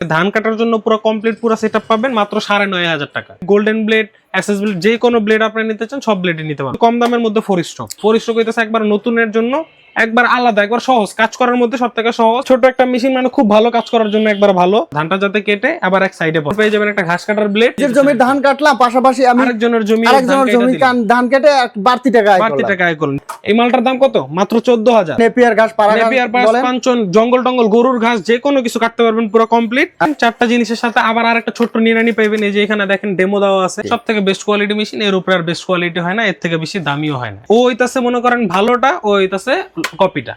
ধান কাটার জন্য পুরো কমপ্লিট পুরো সেট পাবেন মাত্র সাড়ে নয় হাজার টাকা। গোল্ডেন ব্লেড অ্যাক্সেস যে কোনো ব্লেড আপনি নিতে চান সব ব্লেডই নিতে পারবেন। কম দামের মধ্যে ফোর স্ট্রোক ফোর স্ট্রোক হইতেছে একবার নতুনের জন্য একবার আলাদা একবার সহজ। কাজ করার মধ্যে সব থেকে সহজ। ছোট একটা মেশিন মানে খুব ভালো কাজ করার জন্য একবার ভালো। ধানটা যাতে কেটে আবার এক সাইডে পেয়ে যাবেন একটা ঘাস কাটার ব্লেড নিজের জমির ধান কাটলাম পাশাপাশি আমি আরেকজনের জমি আরেকজনের জমি ধান কেটে বাড়তি টাকা আয় বাড়তি। টাকা আয় করুন এই মালটার দাম কত? মাত্র চোদ্দ হাজার। নেপিয়ার ঘাস পাড়া নেপিয়ার পাস বলেন। জঙ্গল টঙ্গল গরুর ঘাস যে কোনো কিছু কাটতে পারবেন পুরো কমপ্লিট চারটা জিনিসের সাথে আবার আরেকটা ছোট্ট নিরানি পাইবেন। এই যে এখানে দেখেন ডেমো দেওয়া আছে। সব থেকে বেস্ট কোয়ালিটি মেশিন এর উপরে আর বেস্ট কোয়ালিটি হয় না এর থেকে বেশি দামিও হয় না। ও মনে করেন ভালোটা ও কপিটা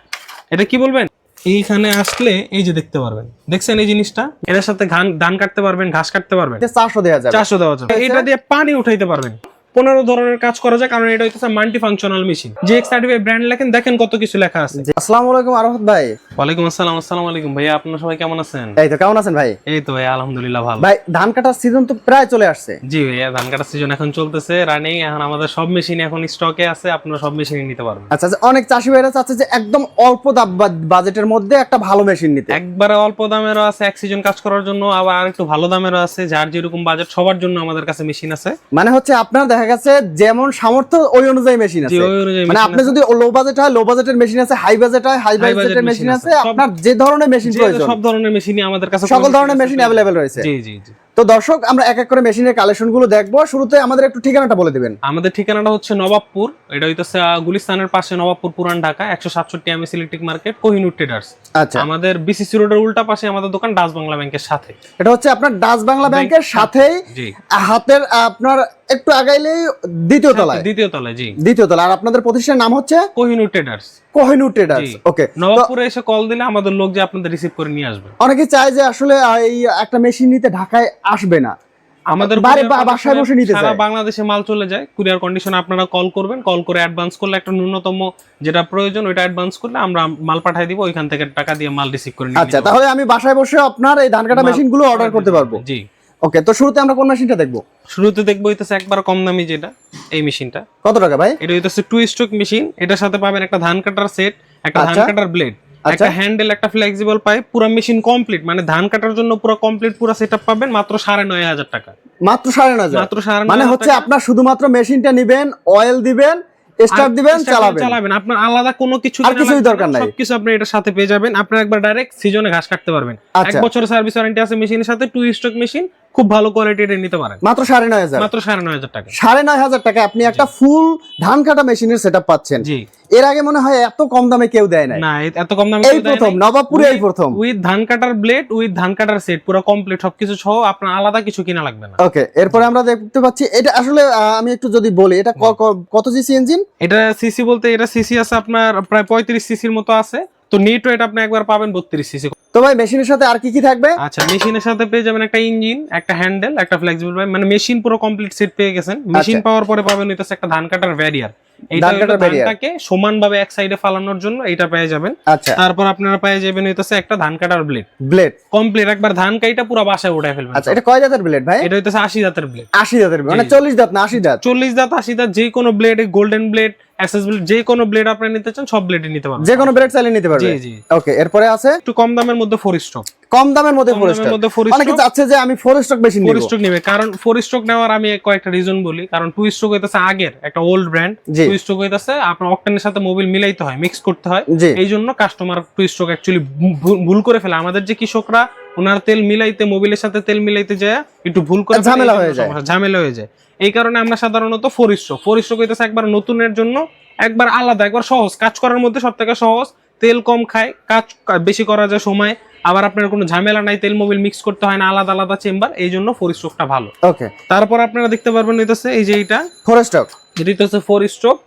এটা কি বলবেন? এইখানে আসলে এই যে দেখতে পারবেন। দেখছেন এই জিনিসটা? এটার সাথে ধান ধান কাটতে পারবেন ঘাস কাটতে পারবেন। চাষও দেওয়া যাবে। চাষও দেওয়া যাবে। এটা দিয়ে পানি উঠাইতে পারবেন। পনেরো ধরনের কাজ করা যায় কারণ এটা হইতেছে মাল্টি ফাংশনাল মেশিন যে এক্স সার্টিফাইড ব্র্যান্ড লেখেন দেখেন কত কিছু লেখা আছে। আসসালামু আলাইকুম আরফত ভাই। ওয়ালাইকুম আসসালাম আসসালামু আলাইকুম। ভাইয়া আপনারা সবাই কেমন আছেন? এই তো কেমন আছেন ভাই? এই তো ভাইয়া আলহামদুলিল্লাহ ভালো। ভাই ধান কাটার সিজন তো প্রায় চলে আসছে। জি ভাইয়া ধান কাটার সিজন এখন চলতেছে রানিং এখন আমাদের সব মেশিন এখন স্টকে আছে আপনারা সব মেশিন নিতে পারবেন। আচ্ছা আচ্ছা অনেক চাষি ভাইরা চাচ্ছে যে একদম অল্প দাম- বাজেটের মধ্যে একটা ভালো মেশিন নিতে। একবারে অল্প দামেরও আছে এক সিজন কাজ করার জন্য আবার আর একটু ভালো দামেরও আছে যার যেরকম বাজেট সবার জন্য আমাদের কাছে মেশিন আছে। মানে হচ্ছে আপনার দেখা গেছে যেমন সামর্থ্য ওই অনুযায়ী মেশিন আছে। মানে আপনি যদি লো বাজেট হয় লো বাজেটের মেশিন আছে হাই বাজেট হয় হাই বাজেটের মেশিন আছে। আপনার যে ধরনের মেশিন প্রয়োজন। সব ধরনের মেশিনই আমাদের কাছে সকল ধরনের মেশিন अवेलेबल রয়েছে। জি জি জি। তো দর্শক আমরা এক এক করে মেশিনের কালেকশনগুলো দেখব। শুরুতে আমাদের একটু ঠিকানাটা বলে দিবেন। আমাদের ঠিকানাটা হচ্ছে নবাবপুর। এটা হইতেছে গুলিস্তানের পাশে নবাবপুর পুরান ঢাকা একশো সাতষট্টি MS electric market Kohinoor traders আচ্ছা। আমাদের বিসিসি রোডের উল্টা পাশে আমাদের দোকান ডাচ বাংলা ব্যাংকের সাথে। এটা হচ্ছে আপনার ডাচ বাংলা ব্যাংকের সাথেই হাতের আপনার একটু আগাইলেই দ্বিতীয় তলায়। দ্বিতীয় তলায় জি। দ্বিতীয় তলা আর আপনাদের প্রতিষ্ঠানের নাম হচ্ছে? Kohinoor traders Kohinoor traders okay নবাবপুরে এসে কল দিলে আমাদের লোক যে আপনাদের রিসিভ করে নিয়ে আসবে। অনেকে চায় যে আসলে এই একটা মেশিন নিতে ঢাকায় আসবে না। আমাদের বাসায় বসে নিতে সারা। বাংলাদেশে মাল চলে যায়। কুরিয়ার কন্ডিশন আপনারা কল করবেন। কল করে অ্যাডভান্স করলে একটা ন্যূনতম যেটা প্রয়োজন ওইটা অ্যাডভান্স করলে আমরা মাল পাঠিয়ে দিব। ওইখান থেকে টাকা দিয়ে মাল রিসিভ করে নিয়ে আচ্ছা তাহলে আমি বাসায় বসে আপনার এই ধান কাটা মেশিনগুলো অর্ডার করতে পারব। জি। ওকে তো শুরুতে আমরা কোন মেশিনটা দেখব শুরুতে দেখব হইতেছে একবার কম দামি যেটা এই মেশিনটা কত টাকা ভাই এটা হইতেছে টু স্ট্রোক মেশিন এটার সাথে পাবেন একটা ধান কাটার সেট একটা ধান আচ্ছা। কাটার ব্লেড আচ্ছা। একটা হ্যান্ডেল একটা ফ্লেক্সিবল পাইপ পুরো মেশিন কমপ্লিট মানে ধান কাটার জন্য পুরো কমপ্লিট পুরো সেটআপ পাবেন মাত্র সাড়ে নয় হাজার টাকা মাত্র সাড়ে নয়। মাত্র সাড়ে মানে হচ্ছে। আপনার শুধুমাত্র মেশিনটা নিবেন অয়েল দিবেন স্টার্ট দিবেন চালাবেন চালাবেন আপনার আলাদা কোনো কিছু আর কিছুই দরকার নাই। সবকিছু আপনি এটার সাথে পেয়ে যাবেন আপনি একবার ডাইরেক্ট সিজনে ঘাস কাটতে পারবেন এক আচ্ছা। বছরের সার্ভিস ওয়ারেন্টি আছে মেশিনের সাথে টু স্ট্রোক মেশিন খুব ভালো কোয়ালিটির নিতে পারেন। মাত্র সাড়ে নয় হাজার। মাত্র সাড়ে নয় হাজার টাকা। সাড়ে নয় হাজার টাকা আপনি একটা ফুল ধান কাটা মেশিনের সেট পাচ্ছেন। জি। এর আগে মনে হয় এত কম দামে কেউ দেয় নাই। না এত কম দামে এই প্রথম নবাবপুরে এই প্রথম। উইথ ধান কাটার ব্লেড উইথ ধান কাটার সেট পুরো কমপ্লিট সবকিছু সহ আপনার আলাদা কিছু কিনা লাগবে না। ওকে এরপরে আমরা দেখতে পাচ্ছি এটা আসলে আমি একটু যদি বলি এটা কত জিসি ইঞ্জিন এটা সিসি বলতে এটা সিসি আছে আপনার প্রায় পঁয়ত্রিশ সিসির মতো আছে। তো নিট ওয়েট আপনি একবার পাবেন বত্রিশ সিসি তো ভাই মেশিনের সাথে আর কি কি থাকবে? আচ্ছা মেশিনের সাথে পেয়ে যাবেন একটা ইঞ্জিন একটা হ্যান্ডেল একটা ফ্লেক্সিবল মানে মেশিন পুরো কমপ্লিট সেট পেয়ে গেছেন। মেশিন আচ্ছা। পাওয়ার পরে পাবেন হইতেছে একটা ধান কাটার। ধানটাকে সমানভাবে এক সাইডে ফালানোর জন্য এটা পেয়ে যাবেন। আচ্ছা। তারপর আপনারা পেয়ে যাবেন হইতেছে একটা ধান কাটার ব্লেড ব্লেড কমপ্লিট একবার ধান কাইটা পুরো বাসায় উঠায় ফেলবেন আচ্ছা এটা কয় জাতের ব্লেড ভাই? এটা হইতেছে আশি জাতের ব্লেড আশি জাতের মানে জি। চল্লিশ দাঁত না আশি দাঁত চল্লিশ দাঁত আশি দাঁত যে কোনো ব্লেড গোল্ডেন ব্লেড ব্লেড যে কোনো ব্লেড আপনি নিতে চান সব ব্লেডই নিতে পারবেন। যে কোনো ব্লেড চালিয়ে নিতে পারবে? জি জি। ওকে এরপরে আছে? একটু কম দামের মধ্যে ফোর স্ট্রোক কম দামের মধ্যে ফোর দামের মধ্যে ফোর অনেকে চাচ্ছে যে আমি ফোর স্টক ফোর নিব। স্ট্রোক নেবে। কারণ ফোর স্ট্রোক নেওয়ার আমি কয়েকটা রিজন বলি। কারণ টু স্ট্রোক হইতেছে আগের একটা ওল্ড ব্র্যান্ড টু স্ট্রোক হইতেছে আপনার অকটেনের সাথে মোবিল মিলাইতে হয় মিক্স করতে হয়। এই জন্য কাস্টমার টু স্ট্রোক অ্যাকচুয়ালি ভুল করে ফেলে। আমাদের যে কৃষকরা ওনার তেল মিলাইতে মোবিলের সাথে তেল মিলাইতে যায় একটু ভুল করে ঝামেলা হয়ে যায়। ঝামেলা হয়ে যায়। এই কারণে আমরা সাধারণত ফোর স্ট্রোক ফোর স্ট্রোক হইতেছে একবার নতুনের জন্য একবার আলাদা একবার সহজ। কাজ করার মধ্যে সব থেকে সহজ। তেল কম খায় কাজ বেশি করা যায় সময় আবার আপনার কোনো ঝামেলা নাই তেল মোবিল মিক্স করতে হয় না আলাদা আলাদা চেম্বার এই জন্য ফোর স্ট্রোকটা ভালো। ওকে তারপর আপনারা দেখতে পারবেন হইতেছে এই যে এইটা। ফোর স্টক এটি হচ্ছে ফোর স্ট্রোক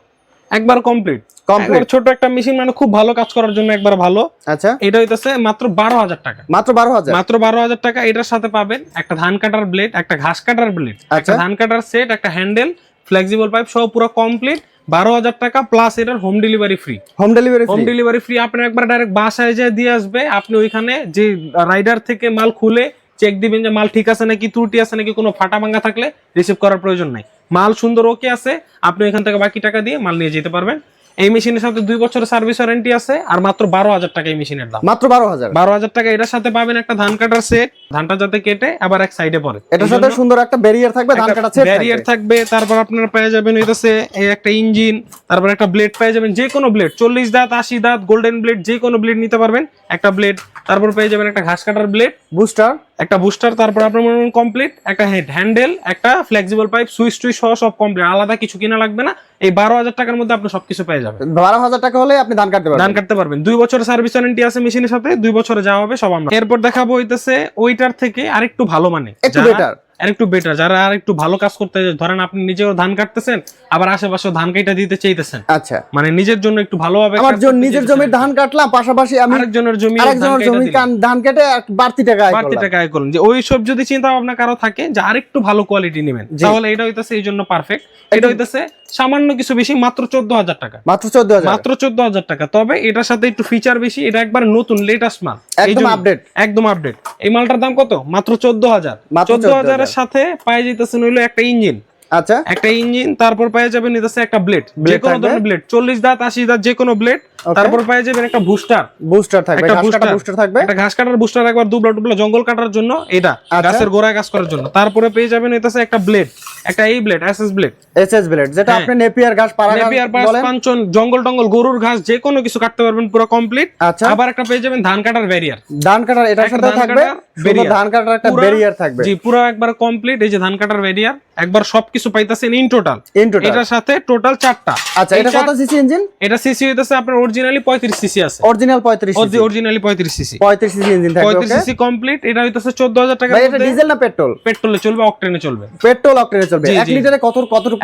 একবার কমপ্লিট কমপ্লিট ছোট একটা মেশিন মানে খুব ভালো কাজ করার জন্য একবার ভালো। আচ্ছা। এটা হইতেছে মাত্র বারো হাজার টাকা। মাত্র বারো হাজার? মাত্র বারো হাজার টাকা এটার সাথে পাবেন একটা ধান কাটার ব্লেড একটা ঘাস কাটার ব্লেড আচ্ছা। একটা ধান কাটার সেট একটা হ্যান্ডেল ফ্লেক্সিবল পাইপ সব পুরো কমপ্লিট। বারো হাজার টাকা প্লাস এটার home delivery free home delivery home delivery free আপনি একবার ডাইরেক্ট বাসায় যায় দিয়ে আসবে। আপনি ওইখানে যে রাইডার থেকে মাল খুলে চেক দিবেন যে মাল ঠিক আছে নাকি ত্রুটি আছে নাকি কোনো ফাটা ভাঙা থাকলে রিসিভ করার প্রয়োজন নাই। মাল সুন্দর ওকে আছে আপনি ওইখান থেকে বাকি টাকা দিয়ে মাল নিয়ে যেতে পারবেন। এই মেশিনের সাথে দুই বছরের সার্ভিস ওয়ারেন্টি আছে আর মাত্র বারো হাজার টাকা এই মেশিনের দাম। মাত্র বারো হাজার। বারো হাজার টাকা এটার সাথে পাবেন একটা ধান কাটার সেট ধানটা যাতে কেটে আবার এক সাইডে পড়ে। এটার সাথে সুন্দর একটা ব্যারিয়ার থাকবে ধান কাটার সেট ব্যারিয়ার থাকবে। তারপর আপনারা পেয়ে যাবেন হইতেছে একটা ইঞ্জিন তারপর একটা ব্লেড পেয়ে যাবেন যে কোনো ব্লেড চল্লিশ দাঁত আশি দাঁত গোল্ডেন ব্লেড যে কোনো ব্লেড নিতে পারবেন একটা ব্লেড তারপর পেয়ে যাবেন একটা ঘাস কাটার ব্লেড বুস্টার একটা বুস্টার তারপর আপনার মনে কমপ্লিট একটা হেড হ্যান্ডেল একটা ফ্লেক্সিবল পাইপ সুইচ টুইচ সহ সব কমপ্লিট আলাদা কিছু কিনা লাগবে না। এই বারো হাজার টাকার মধ্যে আপনি সবকিছু পেয়ে যাবেন। বারো হাজার টাকা হলে আপনি ধান কাটতে ধান পারবেন কাটতে পারবেন। দুই বছর সার্ভিস ওয়ারেন্টি আছে মেশিনের সাথে দুই বছরে যাওয়া হবে সব আমরা। এরপর দেখাবো হইতেছে ওইটার থেকে আরেকটু ভালো মানে একটু যারা- বেটার আরেকটু বেটার যারা আর একটু ভালো কাজ করতে ধরেন আপনি নিজেও ধান কাটতেছেন আবার আশেপাশে ধান কেটে দিতে চাইতেছেন। আচ্ছা। মানে নিজের জন্য একটু ভালোভাবে আমার জন্য নিজের। জমির ধান কাটলাম পাশাপাশি আমি আরেকজনের জমি আরেকজনের জমি ধান কেটে বাড়তি টাকা আয় বাড়তি টাকা আয় করুন যে ওই সব যদি চিন্তা ভাবনা কারও থাকে যে আরেকটু ভালো কোয়ালিটি নেবেন তাহলে এটা হইতেছে এই জন্য পারফেক্ট এটা হইতেছে সামান্য কিছু বেশি মাত্র চোদ্দ হাজার টাকা। মাত্র চোদ্দ হাজার মাত্র চোদ্দ হাজার টাকা। তবে এটার সাথে একটু ফিচার বেশি এটা একবার নতুন লেটেস্ট মাল। একদম আপডেট একদম আপডেট এই মালটার দাম কত? মাত্র চোদ্দ হাজার মাত্র চোদ্দ 14,000 হাজারের সাথে পায়ে যেতেছেন হইল একটা ইঞ্জিন। আচ্ছা। একটা ইঞ্জিন তারপর পায়ে যাবেন নিতেছে একটা ব্লেড। যে কোনো ধরনের ব্লেড। চল্লিশ দাঁত আশি দাঁত যে কোনো ব্লেড। তারপর পেয়ে যাবেন একটা বুস্টার বুস্টার থাকবে একটা ঘাস কাটা বুস্টার থাকবে? একটা ঘাস কাটার বুস্টার একবার দুবলা টুবলা জঙ্গল কাটার জন্য এটা আচ্ছা। গাছের গোড়ায় কাজ করার জন্য। তারপরে পেয়ে যাবেন হইতেছে একটা ব্লেড একটা এই blade SS blade SS blade যেটা হ্যাঁ। আপনি নেপিয়ার ঘাস পাড়া নেপিয়ার বলেন। পাঞ্চন জঙ্গল টঙ্গল গরুর ঘাস যে কোনো কিছু কাটতে পারবেন পুরো কমপ্লিট আচ্ছা। আবার একটা পেয়ে যাবেন ধান কাটার ব্যারিয়ার ধান কাটার এটার সাথে থাকবে শুধু ধান কাটার একটা ব্যারিয়ার থাকবে। জি পুরো একবার কমপ্লিট এই যে ধান কাটার ব্যারিয়ার একবার সবকিছু পাইতাছেন ইন টোটাল ইন টোটাল এটার সাথে টোটাল চারটা। আচ্ছা এটা কত সিসি ইঞ্জিন এটা সিসি হইতেছে আপনার অরিজিনালি পঁয়ত্রিশ সিসি আছে। অরিজিনাল 35 সিসি অরিজিনালি পঁয়ত্রিশ সিসি 35 সিসি ইঞ্জিন থাকবে পঁয়ত্রিশ ওকে সিসি কমপ্লিট এটা হইতাছে চোদ্দ হাজার টাকার ভাই এটা ডিজেল না পেট্রোল পেট্রোলে চলবে অকটেনে চলবে। পেট্রোল অকটেনে চলবে। 1 লিটারে কত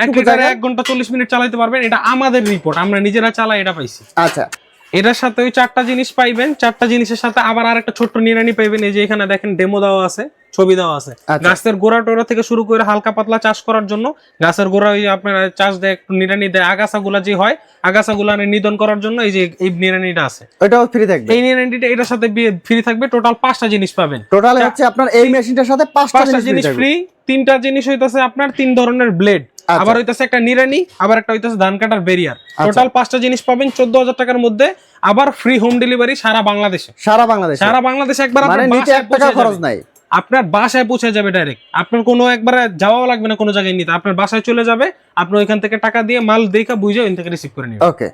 এক টুকু লিটারে 1 ঘণ্টা চল্লিশ মিনিট চালাতে পারবেন এটা আমাদের রিপোর্ট আমরা নিজেরা চালাই এটা পাইছি। আচ্ছা। এটার সাথে ওই চারটা জিনিস পাইবেন। চারটা জিনিসের সাথে আবার আর একটা ছোট্ট নিরানি পাইবেন। এই যে এখানে দেখেন ডেমো দেওয়া আছে ছবি দেওয়া আছে। আচ্ছা। গাছের গোড়া টোড়া থেকে শুরু করে হালকা পাতলা চাষ করার জন্য গাছের গোড়া ওই আপনার চাষ দেয় একটু নিরানি দেয়। আগাছা গুলা যে হয় আগাছা গুলা নিধন করার জন্য এই যে এই নিরানিটা আছে। ওইটাও ফ্রি থাকবে। এই নিরানিটা এটার সাথে ফ্রি থাকবে। টোটাল পাঁচটা জিনিস পাবেন। টোটাল হচ্ছে আপনার এই মেশিনটার সাথে পাঁচটা জিনিস ফ্রি তিনটা জিনিস হইতাছে আপনার তিন ধরনের ব্লেড। আবার হইতাছে একটা নিরানি আবার একটা হইতাছে ধান কাটার বেরিয়ার আচ্ছা। টোটাল পাঁচটা জিনিস পাবেন চোদ্দ হাজার টাকার মধ্যে আবার ফ্রি হোম ডেলিভারি সারা বাংলাদেশে। সারা বাংলাদেশ? সারা বাংলাদেশে একবার মানে আপনার বাসায় এক টাকা পৌঁছে খরচ যাবে। নাই? আপনার বাসায় পৌঁছে যাবে ডাইরেক্ট আপনার কোনো একবার যাওয়াও লাগবে না কোনো জায়গায় নিতে। আপনার বাসায় চলে যাবে আপনি ওইখান থেকে টাকা দিয়ে মাল দেখা বুঝে ওইখান থেকে রিসিভ করে নেবেন। ওকে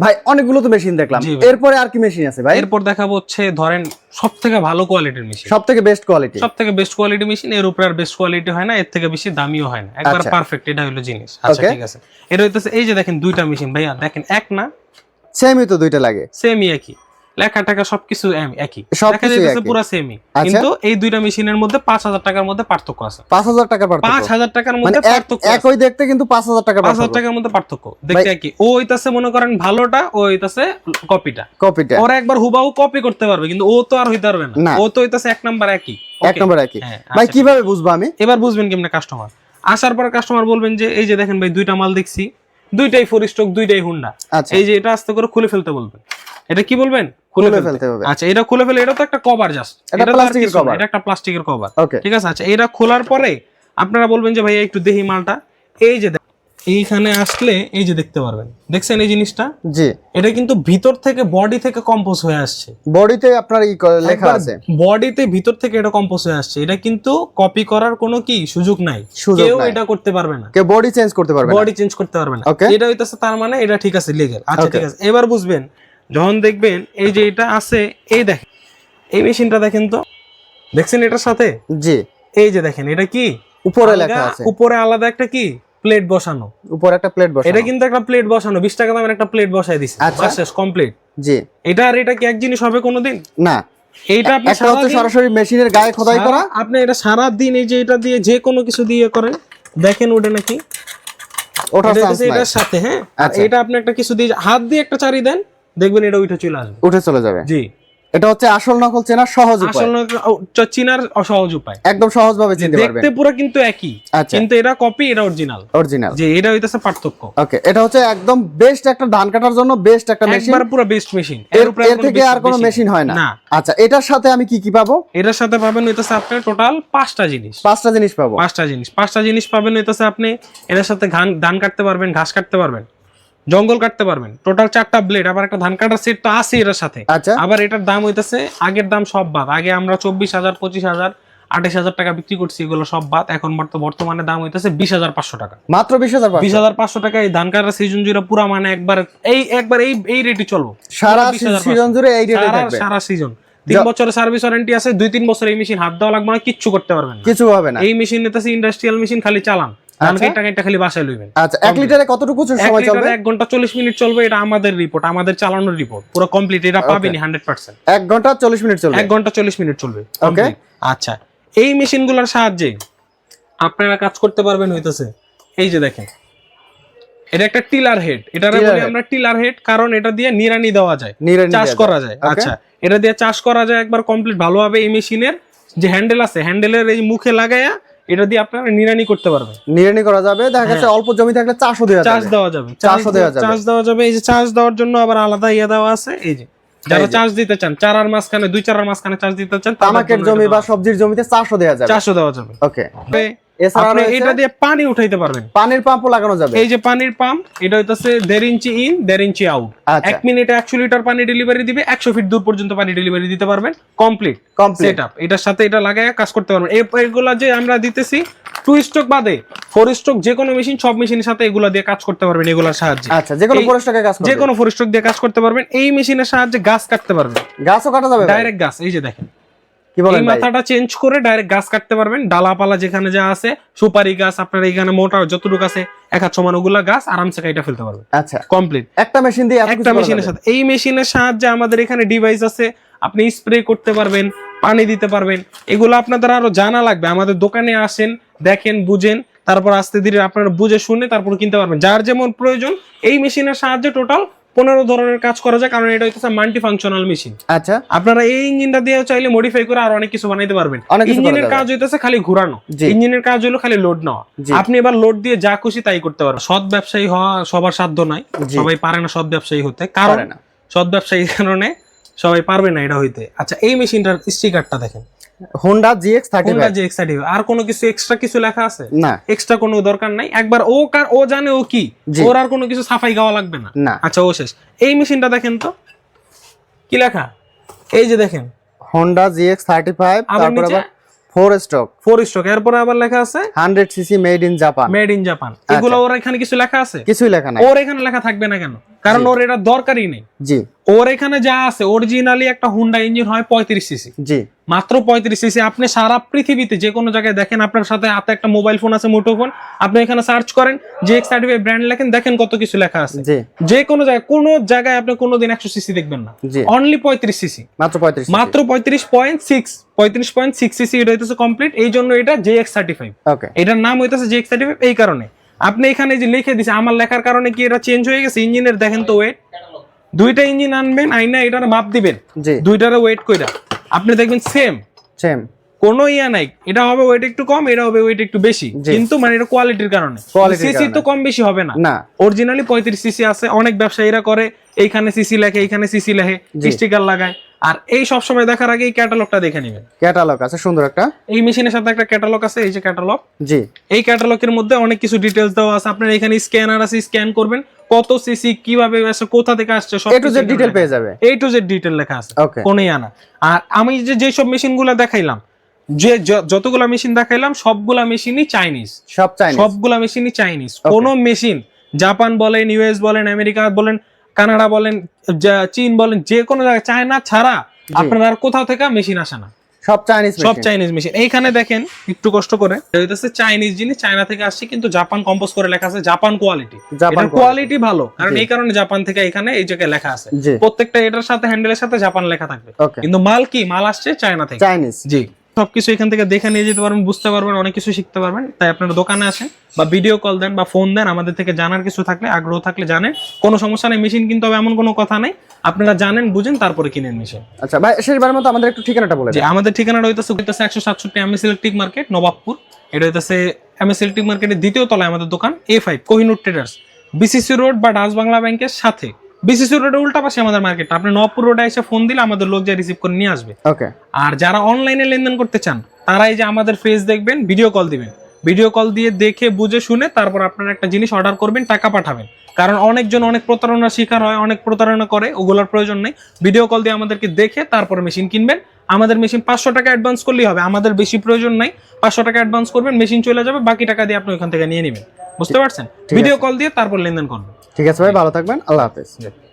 ভাই অনেকগুলো তো মেশিন দেখলাম। এরপরে আর কি মেশিন আছে ভাই? এরপর দেখাবো হচ্ছে ধরেন সব থেকে ভালো কোয়ালিটির মেশিন সব থেকে বেস্ট কোয়ালিটি সব থেকে বেস্ট কোয়ালিটি মেশিন এর উপর আর বেস্ট কোয়ালিটি হয় না এর থেকে বেশি দামিও হয় না। একবার আচ্ছা। পারফেক্ট এটা হলো জিনিস আচ্ছা ঠিক আছে। এটা হইতেছে এই যে দেখেন দুইটা মেশিন ভাইয়া দেখেন এক না? সেমই তো দুইটা লাগে। সেমই একই। লেখা টাকা সবকিছু একই। দেখা পুরো সেমই আচ্ছা। কিন্তু এই দুইটা মেশিনের মধ্যে পাঁচ হাজার টাকার মধ্যে পার্থক্য আছে। পাঁচ হাজার টাকা পাঁচ পার্থক্য হাজার টাকার মানে মধ্যে পার্থক্য একই দেখতে কিন্তু পাঁচ হাজার টাকা পাঁচ হাজার পার্থক্য। টাকার মধ্যে পার্থক্য। দেখতে একই। ও হইতাছে মনে করেন ভালোটা ও হইতাছে কপিটা কপিটা ওরা একবার হুবাহু কপি করতে পারবে কিন্তু ও তো আর হইতে পারবে না। ও তো হইতাছে এক নাম্বার একই। এক? নম্বর একই। হ্যাঁ, ভাই আচ্ছা, কীভাবে বুঝব আমি? এবার বুঝবেন কেমনে কাস্টমার আসার পর কাস্টমার বলবেন যে এই যে দেখেন ভাই দুইটা মাল দেখছি। দুইটাই ফোর স্ট্রোক দুইটাই হুন্ডা আচ্ছা। এই যে এটা আস্তে করে খুলে ফেলতে বলবে এটা কি বলবেন? খুলে ফেলতে হবে। আচ্ছা এটা খুলে ফেলে এটা তো একটা কভার জাস্ট এটা প্লাস্টিকের কভার এটা একটা প্লাস্টিকের কভার ঠিক আছে? আচ্ছা এটা খোলার পরে আপনারা বলবেন যে ভাই একটু দেহি মালটা। এই যে এইখানে আসলে এই যে দেখতে পারবেন দেখছেন এই জিনিসটা? জি। এটা কিন্তু ভিতর থেকে বডি থেকে কম্পোজ হয়ে আসছে। বডিতে আপনার ই লেখা আছে। বডিতে ভিতর থেকে এটা কম্পোজ হয়ে আসছে। এটা কিন্তু কপি করার কোনো কি সুযোগ নাই। কেউ এটা করতে পারবে না। কেউ বডি চেঞ্জ করতে পারবে না। বডি চেঞ্জ করতে পারবে না। এটা হইতাছে তার মানে এটা ঠিক আছে লিগেল আচ্ছা ঠিক আছে। এবার বুঝবেন যখন দেখবেন এই যে এটা আছে এই দেখেন এই মেশিনটা দেখেন তো? দেখছেন এটার সাথে? জি। এই যে দেখেন এটা কি? উপরে লেখা আছে। উপরে আলাদা একটা কি? প্লেট বসানো। উপর একটা প্লেট বসে এটা কিন্তু একটা প্লেট বসানো বিশ টাকা দামের একটা প্লেট বসাই দিছে। আচ্ছা। শেষ কমপ্লিট জি। এটা আর এটা কি এক জিনিস হবে কোনোদিন? না। এইটা আপনি একটা হচ্ছে সরাসরি মেশিনের গায়ে খোদাই করা। আপনি এটা সারা দিন এই যে এটা দিয়ে যে কোনো কিছু দিয়ে করেন দেখেন ওটা নাকি? এটা হচ্ছে নাই এটার সাথে হ্যাঁ? আচ্ছা। এটা আপনি একটা কিছু দিয়ে হাত দিয়ে একটা চারি দেন দেখবেন এটা উঠে চলে আসবে। উঠে চলে যাবে। জি। এটা হচ্ছে আসল নকল চেনার সহজ উপায়। আসল চিনার অসহজ উপায়। একদম সহজ ভাবে চিনতে পারবেন। দেখতে পুরো কিন্তু একই আচ্ছা। কিন্তু এটা কপি এটা অরিজিনাল অরিজিনাল যে এটা হইতেছে পার্থক্য। ওকে এটা হচ্ছে একদম বেস্ট একটা ধান কাটার জন্য বেস্ট একটা মেশিন একবার পুরো বেস্ট মেশিন এর এর থেকে আর কোনো মেশিন হয় না। আচ্ছা এটার সাথে আমি কি কি পাবো? এটার সাথে পাবেন হইতেছে আপনার টোটাল পাঁচটা জিনিস। পাঁচটা জিনিস পাবো। পাঁচটা জিনিস। পাঁচটা জিনিস পাবেন হইতেছে আপনি এটার সাথে ধান ধান কাটতে পারবেন ঘাস কাটতে পারবেন। জঙ্গল কাটতে পারবেন। টোটাল চারটা ব্লেড আবার একটা ধান কাটার সেট তো আছে এটার সাথে। আচ্ছা। আবার এটার দাম হইতেছে আগের দাম সব বাদ। আগে আমরা চব্বিশ হাজার পঁচিশ হাজার আঠাশ হাজার টাকা বিক্রি করছি এগুলো সব বাদ। এখন বর্ত- বর্তমানে দাম হইতেছে বিশ হাজার পাঁচশো টাকা। মাত্র বিশ হাজার বিশ হাজার পাঁচশো টাকা এই ধান কাটার সিজন জুড়ে পুরা মানে একবার এই একবার এই এই রেটে চলবো। সারা সিজন জুড়ে এই রেটে সারা সিজন তিন বছরের সার্ভিস ওয়ারেন্টি আছে দুই তিন বছর এই মেশিন হাত দেওয়া লাগবে না কিচ্ছু করতে পারবেন না। কিছু হবে না। এই মেশিন নিতেছে ইন্ডাস্ট্রিয়াল মেশিন খালি চালান। খালি বাসায় লইবেন। আচ্ছা এক লিটারে কতটুকু সময় চলবে? লিটারে ঘণ্টা চল্লিশ মিনিট চলবে এটা আমাদের রিপোর্ট আমাদের চালানোর রিপোর্ট পুরো কমপ্লিট এটা পাবেনি হান্ড্রেড পার্সেন্ট এক ঘণ্টা চল্লিশ মিনিট চলবে? এক ঘণ্টা চল্লিশ মিনিট চলবে Okay. আচ্ছা এই মেশিনগুলোর সাহায্যে আপনারা কাজ করতে পারবেন হইতেছে এই যে দেখেন। এটা একটা টিলার হেড এটা Tiller বলি আমরা টিলার হেড কারণ এটা দিয়ে নিরানি দেওয়া যায় চাষ করা যায়। আচ্ছা এটা দিয়ে চাষ করা যায় একবার কমপ্লিট ভালোভাবে এই মেশিনের যে হ্যান্ডেল আছে হ্যান্ডেলের এই মুখে লাগায়া এটা দিয়ে আপনারা নিরানি করতে পারবেন। নিরানি করা যাবে দেখা যাচ্ছে অল্প জমি থাকলে চাষও দেওয়া চাষ দেওয়া যাবে। চাষও দেওয়া যাবে। চাষ দেওয়া যাবে। এই যে চাষ দেওয়ার জন্য আবার আলাদা ইয়ে দেওয়া আছে এই যে যারা চাষ দিতে চান চারার মাঝখানে দুই চারার মাঝখানে চাষ দিতে চান তামাকের জমি বা সবজির জমিতে চাষও দেওয়া যাবে। চাষও দেওয়া যাবে। ওকে এছাড়া আপনি এটা দিয়ে পানি উঠাইতে পারবেন। পানির পাম্পও লাগানো যাবে। এই যে পানির পাম্প এটা হইতাছে দেড় ইঞ্চি ইন দেড় ইঞ্চি আউট। আচ্ছা। এক মিনিটে একশো লিটার পানি ডেলিভারি দিবে একশো ফিট দূর পর্যন্ত পানি ডেলিভারি দিতে পারবেন। কমপ্লিট। কমপ্লিট। Set up. এটার সাথে এটা লাগায় কাজ করতে পারবেন। এগুলা যে আমরা দিতেছি টু স্ট্রোক বাদে ফোর স্ট্রোক যে কোনো মেশিন সব মেশিনের সাথে এগুলা দিয়ে কাজ করতে পারবেন এগুলার সাহায্যে। আচ্ছা যে কোনো এই- পরিষ্কারে কাজ যে কোনো ফোর স্ট্রোক দিয়ে কাজ করতে পারবেন। এই মেশিনের সাহায্যে গাছ কাটতে পারবেন। গাছও কাটা যাবে ডাইরেক্ট গাছ এই যে দেখেন। কি বলেন ভাই? মাথাটা চেঞ্জ করে ডাইরেক্ট গাছ কাটতে পারবেন। ডালাপালা যেখানে যা আছে সুপারি গাছ আপনার এখানে মোটা যতটুকু আছে এক হাত সমান ওগুলা গাছ আরামসে কাইটা ফেলতে পারবেন। আচ্ছা। কমপ্লিট একটা মেশিন দিয়ে একটা মেশিনের সাথে এই মেশিনের সাহায্যে আমাদের এখানে ডিভাইস আছে আপনি স্প্রে করতে পারবেন পানি দিতে পারবেন। এগুলো আপনাদের আরও জানা লাগবে। আমাদের দোকানে আসেন দেখেন বুঝেন তারপর আস্তে ধীরে আপনারা বুঝে শুনে তারপর কিনতে পারবেন। যার যেমন প্রয়োজন এই মেশিনের সাহায্যে টোটাল পনেরো ধরনের কাজ করা যায় কারণ এটা হচ্ছে মাল্টি ফাংশনাল মেশিন আচ্ছা। আপনারা এই ইঞ্জিনটা দিয়ে চাইলে মডিফাই করে আর অনেক কিছু বানাইতে পারবেন। ইঞ্জিনের কাজ হইতেছে খালি ঘোরানো। ইঞ্জিনের কাজ হলো খালি লোড নেওয়া। আপনি এবার লোড দিয়ে যা খুশি তাই করতে পারবেন। সৎ ব্যবসায়ী হওয়া সবার সাধ্য নাই। সবাই পারে না সৎ ব্যবসায়ী হতে। কারণ। সৎ ব্যবসায়ী কারণে সবাই পারবে না এটা হইতে। আচ্ছা এই মেশিনটার স্টিকারটা দেখেন। হোন্ডা জিএক্স থার্টি যে এক্সাইটিভ আর কোনো কিছু এক্সট্রা কিছু লেখা আছে? না। এক্সট্রা কোনো দরকার নাই? একবার ও কার ও জানে ও কি? ওর আর কোনো কিছু সাফাই গাওয়া লাগবে না? না। আচ্ছা ও শেষ। এই মেশিনটা দেখেন তো। কি লেখা? এই যে দেখেন। হোন্ডা জিএক্স থার্টি ফাইভ আবার তারপর আবার ফোর স্ট্রোক ফোর স্ট্রোক এরপরে আবার লেখা আছে? Hundred CC made in Japan made in Japan এগুলো ওর এখানে কিছু লেখা আছে? কিছুই লেখা নাই। ওর এখানে লেখা থাকবে না কেন? কারণ ওর এটা দরকারই নেই। জি। ওর এখানে যা আছে অরিজিনালি একটা হুন্ডা ইঞ্জিন হয় পঁয়ত্রিশ সিসি জি। মাত্র পঁয়ত্রিশ সিসি আপনি সারা পৃথিবীতে যে কোনো জায়গায় দেখেন আপনার সাথে হাতে একটা মোবাইল ফোন আছে মুঠোফোন আপনি এখানে সার্চ করেন যে এক্স থার্টি ফাইভ ব্র্যান্ড লেখেন দেখেন কত কিছু লেখা আছে। যে কোনো জায়গায় কোনো জায়গায় আপনি কোনোদিন একশো সিসি দেখবেন না। অনলি পঁয়ত্রিশ সিসি মাত্র পঁয়ত্রিশ মাত্র পঁয়ত্রিশ পয়েন্ট সিক্স পঁয়ত্রিশ পয়েন্ট সিক্স সিসি এটা হইতেছে কমপ্লিট এই জন্য এটা জে এক্স থার্টি ফাইভ এটার নাম হইতেছে জে এক্স থার্টি ফাইভ এই কারণে। আপনি এখানে যে লিখে দিছে আমার লেখার কারণে কি এটা চেঞ্জ হয়ে গেছে? ইঞ্জিনের দেখেন তো ওয়েট দুইটা ইঞ্জিন আনবেন আইনা এটার মাপ দিবেন। জি। দুইটারে ওয়েট কইরা। আপনি দেখবেন সেম সেম কোনো ইয়া নাই। এটা হবে ওয়েট একটু কম এটা হবে ওয়েট একটু বেশি। কিন্তু মানে এটা কোয়ালিটির কারণে। সিসি তো কম বেশি হবে না। না। অরিজিনালি পঁয়ত্রিশ সিসি আছে অনেক ব্যবসায়ীরা করে এইখানে সিসি লেখে এইখানে সিসি লেখে স্টিকার লাগায়। আর এই সব সময় দেখার আগে এই ক্যাটালগটা দেখে নেবেন। ক্যাটালগ আছে সুন্দর একটা। এই মেশিনের সাথে একটা ক্যাটালগ আছে এই যে ক্যাটালগ জি। এই ক্যাটালগের মধ্যে অনেক কিছু ডিটেলস দেওয়া আছে। আপনার এখানে স্ক্যানার আছে স্ক্যান করবেন কত সিসি কীভাবে আসছে কোথা থেকে আসছে সব টু জেড ডিটেল পেয়ে যাবে। এ টু জেড ডিটেল লেখা আছে কোনেই আনা। আর আমি যে যেসব মেশিনগুলো দেখাইলাম যে যতগুলা মেশিন দেখাইলাম সবগুলা মেশিনই চাইনিজ সব চাইনিজ সবগুলা মেশিনই চাইনিজ কোন মেশিন জাপান বলেন ইউএস বলেন আমেরিকা বলেন কানাডা বলেন চীন বলেন যে কোনো জায়গায় চায়না ছাড়া আপনার আর কোথাও থেকে মেশিন আসে না। সব চাইনিজ সব চাইনিজ মেশিন। এইখানে দেখেন একটু কষ্ট করে হইতেছে চাইনিজ জিনিস চায়না থেকে আসছে কিন্তু জাপান কম্পোজ করে লেখা আছে জাপান কোয়ালিটি জাপান কোয়ালিটি ভালো কারণ এই কারণে জাপান থেকে এখানে এই জায়গায় লেখা আছে। প্রত্যেকটা এটার সাথে হ্যান্ডেলের সাথে জাপান লেখা থাকবে। কিন্তু মাল কি? মাল আসছে চায়না থেকে। চাইনিজ। জি। সবকিছু এখান থেকে দেখে নিয়ে যেতে পারবেন বুঝতে পারবেন অনেক কিছু শিখতে পারবেন। তাই আপনারা দোকানে আসেন বা ভিডিও কল দেন বা ফোন দেন আমাদের থেকে জানার কিছু থাকলে আগ্রহ থাকলে জানেন। কোনো সমস্যা নেই মেশিন কিন্তু হবে এমন কোনো কথা নেই। আপনারা জানেন বুঝেন তারপরে কিনেন মেশিন আচ্ছা ভাই শেষবারের মতো আমাদের একটু ঠিকানাটা বলে আমাদের ঠিকানাটা হইতেছে হইতেছে একশো সাতষট্টি এমএস ইলেকট্রিক মার্কেট নবাবপুর। এটা হইতেছে ইলেকট্রিক মার্কেটের দ্বিতীয় তলায় আমাদের দোকান A five Kohinoor traders BCC road বা ডাচ বাংলা ব্যাংকের সাথে। বিসিসি রোডের উল্টা পাশে আমাদের মার্কেট আপনি নবপুর রোডে এসে ফোন দিলে আমাদের লোক যা রিসিভ করে নিয়ে আসবে। ওকে আর যারা অনলাইনে লেনদেন করতে চান তারা এই যে আমাদের ফেস দেখবেন ভিডিও কল দিবেন। ভিডিও কল দিয়ে দেখে বুঝে শুনে তারপর আপনারা একটা জিনিস অর্ডার করবেন টাকা পাঠাবেন। কারণ অনেকজন অনেক প্রতারণার শিকার হয় অনেক প্রতারণা করে ওগুলোর প্রয়োজন নেই। ভিডিও কল দিয়ে আমাদেরকে দেখে তারপর মেশিন কিনবেন। আমাদের মেশিন পাঁচশো টাকা অ্যাডভান্স করলেই হবে। আমাদের বেশি প্রয়োজন নাই। পাঁচশো টাকা অ্যাডভান্স করবেন মেশিন চলে যাবে বাকি টাকা দিয়ে আপনি ওখান থেকে নিয়ে নেবেন। বুঝতে পারছেন? ভিডিও কল দিয়ে তারপর লেনদেন করবেন। ঠিক আছে ভাই ভালো থাকবেন। আল্লাহ হাফেজ।